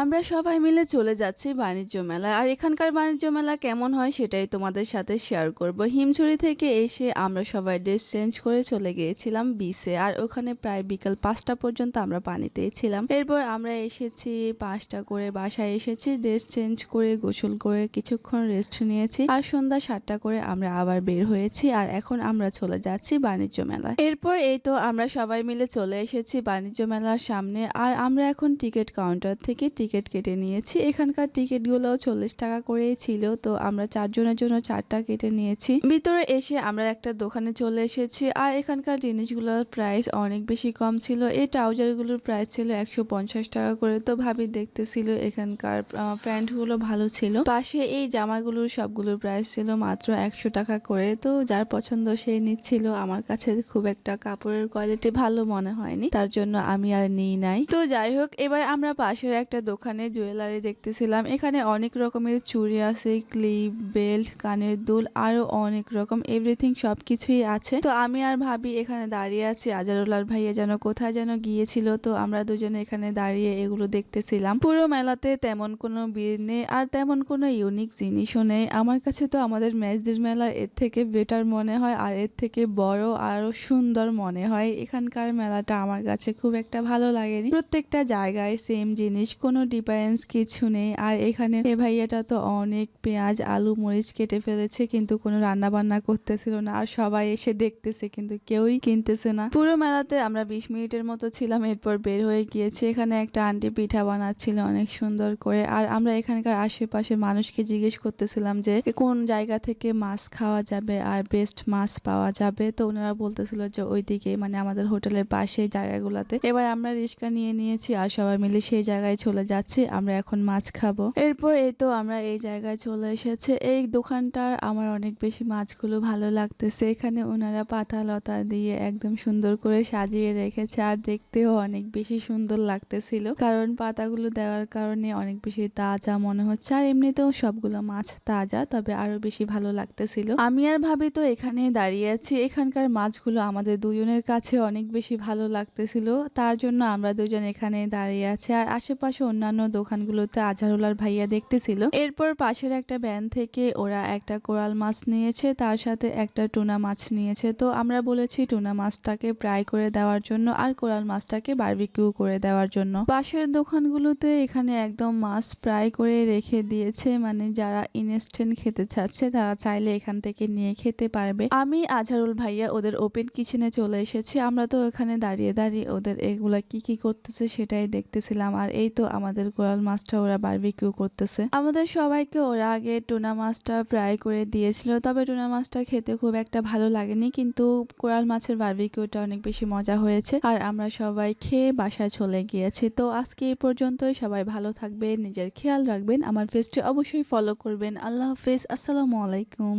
আমরা সবাই মিলে চলে যাচ্ছি বাণিজ্য মেলায়। আর এখানকার বাণিজ্য মেলা কেমন হয় সেটাই তোমাদের সাথে শেয়ার করব। হিমছড়ি থেকে এসে আমরা সবাই ড্রেস চেঞ্জ করে চলে গিয়েছিলাম বিচে আর ওখানে প্রায় বিকাল পাঁচটা পর্যন্ত আমরা পানিতেই ছিলাম। এরপর আমরা এসেছি পাঁচটা করে বাসায় এসেছি ড্রেস চেঞ্জ করে, গোসল করে কিছুক্ষণ রেস্ট নিয়েছি। আর সন্ধ্যা সাতটা করে আমরা আবার বের হয়েছি। আর এখন আমরা চলে যাচ্ছি বাণিজ্য মেলায়। এরপর এই তো আমরা সবাই মিলে চলে এসেছি বাণিজ্য মেলার সামনে। আর আমরা এখন টিকিট কাউন্টার থেকে টিকিট কেটে নিয়েছি। এখানকার টিকিটগুলো চল্লিশ টাকা করেই ছিল। তো আমরা চারজনের জন্য চারটা কেটে নিয়েছি। ভিতরে এসে আমরা একটা দোকানে চলে এসেছি। আর এখানকার জিনিসগুলোর প্রাইস অনেক বেশি কম ছিল। এই ট্রাউজারগুলোর প্রাইস ছিল একশো পঞ্চাশ টাকা করে। তো ভাবি দেখতেছিল এখানকার প্যান্টগুলো ভালো ছিল। পাশে এই জামাগুলোর সবগুলোর প্রাইস ছিল মাত্র একশো টাকা করে। তো যার পছন্দ সে নিচ্ছিল। আমার কাছে খুব একটা কাপড়ের কোয়ালিটি ভালো মনে হয়নি। তার জন্য আমি আর নিই নাই। তো যাই হোক, এবার আমরা পাশের একটা দোকানে জুয়েলারি দেখতেছিলাম। এখানে অনেক রকমের চুড়ি আছে, ক্লিপ, বেল্ট, কানের দুল, আরও অনেক রকম, এভরিথিং সবকিছুই আছে। তো আমি আর ভাবি এখানে দাঁড়িয়ে আছি আজারুল্লার ভাইয়া যেন কোথায় যেন গিয়েছিল, তো আমরা দুজনে এখানে দাঁড়িয়ে এগুলো দেখতেছিলাম। পুরো মেলাতে তেমন কোনো ভিড় নেই আর তেমন কোনো ইউনিক জিনিসও নেই। আমার কাছে তো আমাদের ম্যাচদের মেলা এর থেকে বেটার মনে হয় আর এর থেকে বড় আরও সুন্দর মনে হয়। এখানকার মেলাটা আমার কাছে খুব একটা ভালো লাগেনি। প্রত্যেকটা জায়গায় সেম জিনিস, কোনো ডিফারেন্স কিছু নেই। আর এখানে এ ভাইয়াটা তো অনেক পেঁয়াজ, আলু, মরিচ কেটে ফেলেছে, কিন্তু কোনো রান্না বান্না করতেছিল না। আর সবাই এসে দেখতেছে, কিন্তু কেউই কিনতেছে না। পুরো মেলাতে আমরা বিশ মিনিটের মতো ছিলাম, এরপর বের হয়ে গিয়েছি। এখানে একটা আন্টি পিঠা বানাচ্ছিল অনেক সুন্দর করে। আর আমরা এখানকার আশেপাশে মানুষকে জিজ্ঞেস করতেছিলাম যে কোন জায়গা থেকে মাছ খাওয়া যাবে আর বেস্ট মাছ পাওয়া যাবে? তো ওনারা বলতেছিল যে, ওইদিকে মানে আমাদের হোটেলের পাশে জায়গাগুলোতে। এবার আমরা রিক্সা নিয়ে নিয়েছি আর সবাই মিলে সেই জায়গায় চলে যাচ্ছি। আমরা এখন মাছ খাব। এরপর এই তো আমরা এই জায়গায় চলে এসেছে। এই দোকানটার আমার অনেক বেশি মাছগুলো ভালো লাগতেছে। এখানে ওনারা পাতা লতা দিয়ে একদম সুন্দর করে সাজিয়ে রেখেছে আর দেখতেও অনেক বেশি সুন্দর লাগতেছিল। কারণ পাতাগুলো দেওয়ার কারণে অনেক বেশি তাজা মনে হচ্ছে। আর এমনিতেও সবগুলো মাছ তাজা, তবে আরও বেশি ভালো লাগতেছিল। আমি আর ভাবি তো এখানে দাঁড়িয়ে আছি। এখানকার মাছগুলো আমাদের দুজনের কাছে অনেক বেশি ভালো লাগতেছিল। তার জন্য আমরা দুজন এখানে দাঁড়িয়ে আছি। আর আশেপাশে অন্যান্য দোকানগুলোতে আজহারুলার ভাইয়া দেখতেছিল। এরপর পাশের একটা ব্যান থেকে ওরা একটা কোরাল মাছ নিয়েছে, তার সাথে একটা টুনা মাছ নিয়েছে। তো আমরা বলেছি টুনা মাছটাকে ফ্রাই করে দেওয়ার জন্য আর কোরাল মাছটাকে বার্বিকিউ করে দেওয়ার জন্য। পাশের দোকানগুলোতে এখানে একদম মাছ ফ্রাই করে রেখে দিয়েছে মানে যারা ইনস্ট্যান্ট খেতে চাচ্ছে তারা চাইলে এখান থেকে নিয়ে খেতে পারবে। আমি আজহারুল ভাইয়া ওদের ওপেন কিচেনে চলে এসেছি। আমরা তো এখানে দাঁড়িয়ে দাঁড়িয়ে ওদের এগুলা কি কি করতেছে সেটাই দেখতেছিলাম। আর এই তো আমাদের কোরাল মাছটা ওরা বারবিকিউ করতেছে। আমাদের সবাইকে ওরা আগে টুনা মাছটা ফ্রাই করে দিয়েছিল। তবে টুনা মাছটা খেতে খুব একটা ভালো লাগেনি, কিন্তু কোরাল মাছের বারবিকিউটা অনেক বেশি মজা হয়েছে আর আমরা সবাই খেয়ে বাসায় চলে গিয়েছি। তো আজকে এই পর্যন্তই। সবাই ভালো থাকবেন, নিজের খেয়াল রাখবেন। আমার পেজটি অবশ্যই ফলো করবেন। আল্লাহ হাফেজ। আসসালামু আলাইকুম।